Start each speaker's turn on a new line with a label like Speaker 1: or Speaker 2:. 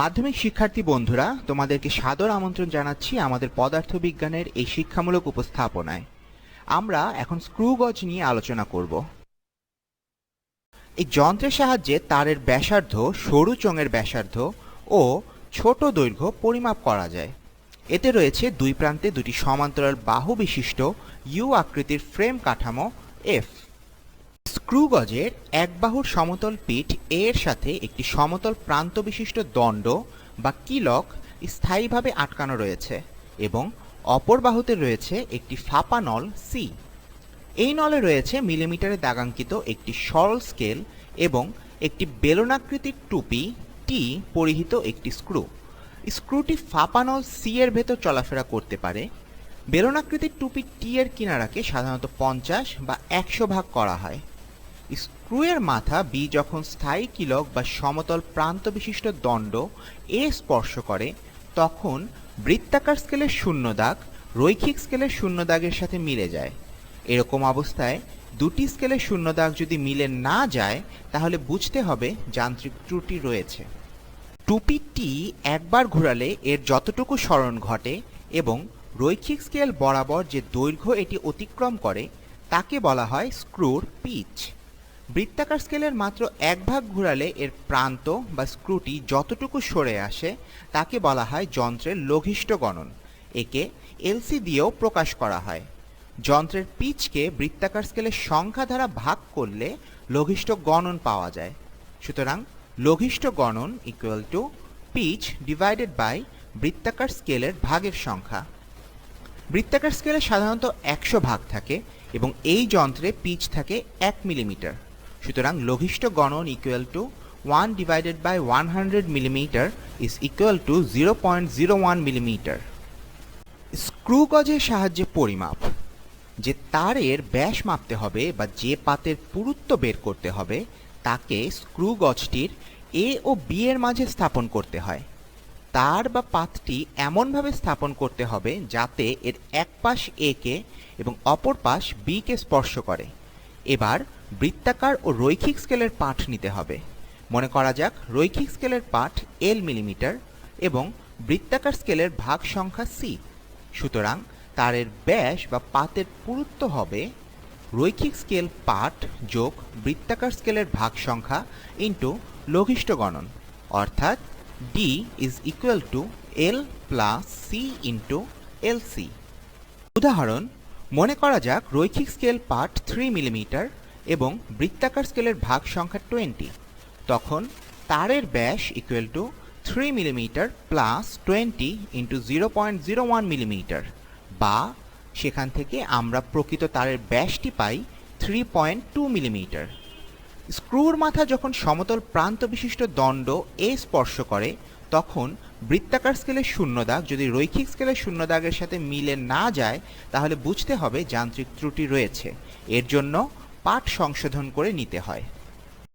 Speaker 1: মাধ্যমিক শিক্ষার্থী বন্ধুরা, তোমাদেরকে সাদর আমন্ত্রণ জানাচ্ছি আমাদের পদার্থবিজ্ঞানের এই শিক্ষামূলক উপস্থাপনায়। আমরা এখন স্ক্রু গজ নিয়ে আলোচনা করব। এই যন্ত্রের সাহায্যে তারের ব্যাসার্ধ, সরু চোঙের ব্যাসার্ধ ও ছোট দৈর্ঘ্য পরিমাপ করা যায়। এতে রয়েছে দুই প্রান্তে দুটি সমান্তরাল বাহু বিশিষ্ট ইউ আকৃতির ফ্রেম কাঠামো এফ স্ক্রু গজের এক বাহুর সমতল পিঠ এর সাথে একটি সমতল প্রান্ত বিশিষ্ট দণ্ড বা কিলক স্থায়ীভাবে আটকানো রয়েছে এবং অপর বাহুতে রয়েছে একটি ফাঁপা নল সি এই নলে রয়েছে মিলিমিটারে দাগাঙ্কিত একটি সরল স্কেল এবং একটি বেলনাকৃতির টুপি টি পরিহিত একটি স্ক্রু। স্ক্রুটি ফাঁপা নল সি এর ভেতর চলাফেরা করতে পারে। বেলনাকৃতির টুপি টি এর কিনারাকে সাধারণত পঞ্চাশ বা একশো ভাগ করা হয়। স্ক্রুয়ের মাথা বি যখন স্থায়ী কিলক বা সমতল প্রান্ত বিশিষ্ট দণ্ড এ স্পর্শ করে, তখন বৃত্তাকার স্কেলের শূন্য দাগ রৈখিক স্কেলের শূন্য দাগের সাথে মিলে যায়। এরকম অবস্থায় দুটি স্কেলের শূন্য দাগ যদি মিলে না যায়, তাহলে বুঝতে হবে যান্ত্রিক ত্রুটি রয়েছে। টুপি টি একবার ঘোরালে এর যতটুকু স্মরণ ঘটে এবং রৈখিক স্কেল বরাবর যে দৈর্ঘ্য এটি অতিক্রম করে, তাকে বলা হয় স্ক্রুর পিচ। বৃত্তাকার স্কেলের মাত্র এক ভাগ ঘোরালে এর প্রান্ত বা স্ক্রুটি যতটুকু সরে আসে, তাকে বলা হয় যন্ত্রের লঘিষ্ঠ গণন। একে এলসি দিয়েও প্রকাশ করা হয়। যন্ত্রের পিচকে বৃত্তাকার স্কেলের সংখ্যা দ্বারা ভাগ করলে লঘিষ্ঠ গণন পাওয়া যায়। সুতরাং লঘিষ্ঠ গণন equal to pitch divided by বৃত্তাকার স্কেলের ভাগের সংখ্যা। বৃত্তাকার স্কেলে সাধারণত একশো ভাগ থাকে এবং এই যন্ত্রে পিচ থাকে এক মিলিমিটার। সুতরাং লঘিষ্ঠ গণন equal to one divided by one hundred millimetre is equal to zero point zero one millimetre screw গজের সাহায্যে পরিমাপ। যে তারের ব্যাস মাপতে হবে বা যে পাতের পুরুত্ব বের করতে হবে, তাকে স্ক্রু গজটির এ ও বি এর মাঝে স্থাপন করতে হয়। তার বা পাতটি এমনভাবে স্থাপন করতে হবে যাতে এর এক পাশ এ কে এবং অপর পাশ বি কে স্পর্শ করে। এবার বৃত্তাকার ও রৈখিক স্কেলের পাঠ নিতে হবে। মনে করা যাক, রৈখিক স্কেলের পাঠ এল মিলিমিটার এবং বৃত্তাকার স্কেলের ভাগ সংখ্যা সি। সুতরাং তারের ব্যাস বা পাতের পুরুত্ব হবে রৈখিক স্কেল পাঠ যোগ বৃত্তাকার স্কেলের ভাগ সংখ্যা ইন্টু লঘিষ্ঠ গণন। অর্থাৎ D is equal to L plus C into L C উদাহরণ মনে করা যাক, রৈখিক স্কেল পার্ট থ্রি মিলিমিটার এবং বৃত্তাকার স্কেলের ভাগ সংখ্যা টোয়েন্টি তখন তারের ব্যাস equal to three millimetre plus twenty into zero point zero one millimetre বা সেখান থেকে আমরা প্রকৃত তারের ব্যাসটি পাই থ্রি পয়েন্ট টু মিলিমিটার স্ক্রুর মাথা যখন সমতল প্রান্ত বিশিষ্ট দণ্ড এ স্পর্শ করে তখন বৃত্তাকার স্কেলের শূন্য দাগ যদি রৈখিক স্কেলের শূন্য দাগের সাথে মিলে না যায়, তাহলে বুঝতে হবে যান্ত্রিক ত্রুটি রয়েছে। এর জন্য পাঠ সংশোধন করে নিতে হয়।